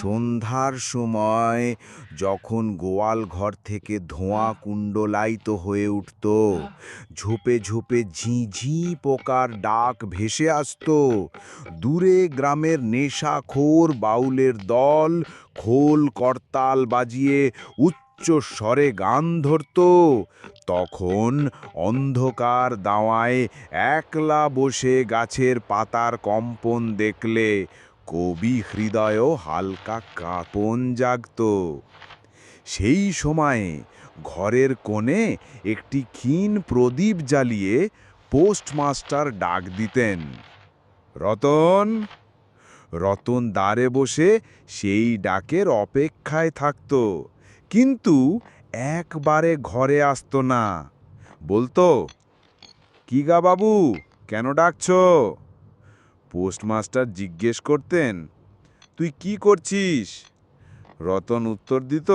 সন্ধ্যার সময় যখন গোয়াল ঘর থেকে ধোঁয়া কুণ্ডলায়িত হয়ে উঠত, ঝোপে ঝোপে ঝি ঝি পোকার ডাক ভেসে আসতো। দূরে গ্রামের নেশাখোর বাউলের দল খোল করতাল বাজিয়ে উচ্চ স্বরে গান ধরত। তখন অন্ধকার দাওয়ায় একলা বসে গাছের পাতার কম্পন দেখলে কবি হৃদয়ও হালকা কাঁপন জাগত। সেই সময়ে ঘরের কোণে একটি ক্ষীণ প্রদীপ জ্বালিয়ে পোস্টমাস্টার ডাক দিতেন, রতন রতন দ্বারে বসে সেই ডাকের অপেক্ষায় থাকত, কিন্তু একবারে ঘরে আসতো না। বলতো, কি গা বাবু, কেন ডাকছো? পোস্টমাস্টার জিজ্ঞেস করতেন, তুই কি করছিস? রতন উত্তর দিত,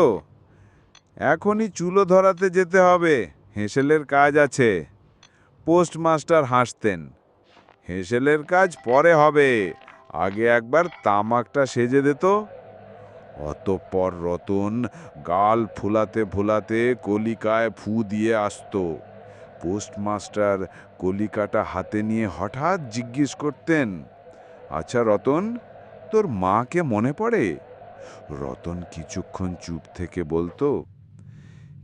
এখনই চুলো ধরাতে যেতে হবে, হেঁসেলের কাজ আছে। পোস্টমাস্টার হাসতেন, হেঁসেলের কাজ পরে হবে, আগে একবার তামাকটা সেজে দিত অতঃপর রতন গাল ফুলাতে ফুলাতে কলিকায় ফু দিয়ে আসতো। পোস্টমাস্টার কলিকাটা হাতে নিয়ে হঠাৎ জিজ্ঞেস করতেন আচ্ছা রতন, তোর মাকে মনে পড়ে? রতন কিছুক্ষণ চুপ থেকে বলতো,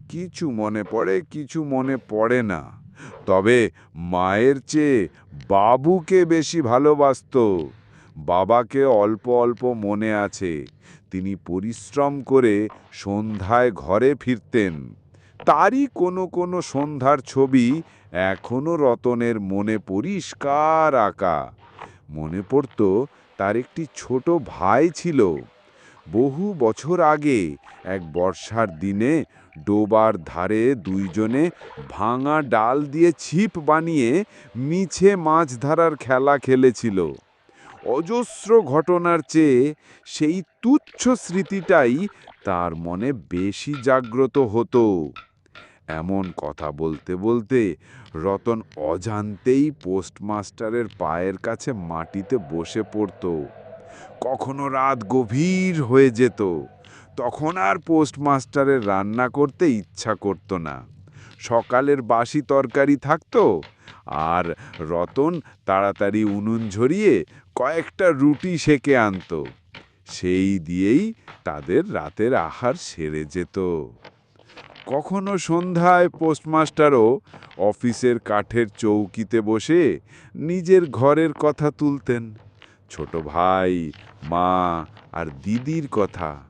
কিছু মনে পড়ে, কিছু মনে পড়ে না। তবে মায়ের চেয়ে বাবুকে বেশি ভালোবাসতো। বাবাকে অল্প অল্প মনে আছে। তিনি পরিশ্রম করে সন্ধ্যায় ঘরে ফিরতেন। তারই কোনো কোনো সন্ধ্যার ছবি এখনও রতনের মনে পরিষ্কার আঁকা। মনে পড়ত তার একটি ছোট ভাই ছিল। বহু বছর আগে এক বর্ষার দিনে ডোবার ধারে দুইজনে ভাঙা ডাল দিয়ে ছিপ বানিয়ে মিছে মাছ ধরার খেলা খেলেছিল। অজস্র ঘটনার চেয়ে সেই তুচ্ছ স্মৃতিটাই তার মনে বেশি জাগ্রত হতো। এমন কথা বলতে বলতে রতন অজান্তেই পোস্টমাস্টারের পায়ের কাছে মাটিতে বসে পড়ত। কখনো রাত গভীর হয়ে যেত, তখন আর পোস্টমাস্টারের রান্না করতে ইচ্ছা করতো না। সকালের বাসি তরকারি থাকতো আর রতন তাড়াতাড়ি উনুন ঝরিয়ে কয়েকটা রুটি সেকে আনতো। সেই দিয়েই তাদের রাতের আহার সেরে যেত। কখনো সন্ধ্যায় পোস্টমাস্টারও অফিসের কাঠের চৌকিতে বসে নিজের ঘরের কথা তুলতেন। ছোট ভাই, মা আর দিদির কথা।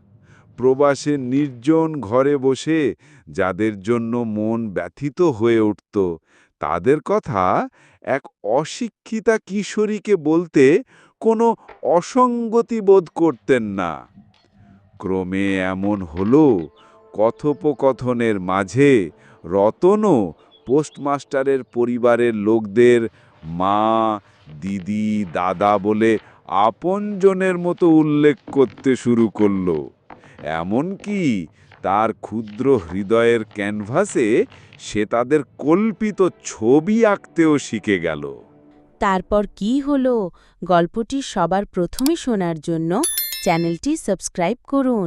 প্রবাসে নির্জন ঘরে বসে যাদের জন্য মন ব্যথিত হয়ে উঠত তাদের কথা এক অশিক্ষিতা কিশোরীকে বলতে কোনো অসঙ্গতি বোধ করতেন না। ক্রমে এমন হলো, কথোপকথনের মাঝে রতনও পোস্টমাস্টারের পরিবারের লোকদের মা, দিদি, দাদা বলে আপনজনের মতো উল্লেখ করতে শুরু করল। এমনকি তার ক্ষুদ্র হৃদয়ের ক্যানভাসে সে তাদের কল্পিত ছবি আঁকতেও শিখে গেল। তারপর কি হলো? গল্পটি সবার প্রথমে শোনার জন্য চ্যানেলটি সাবস্ক্রাইব করুন।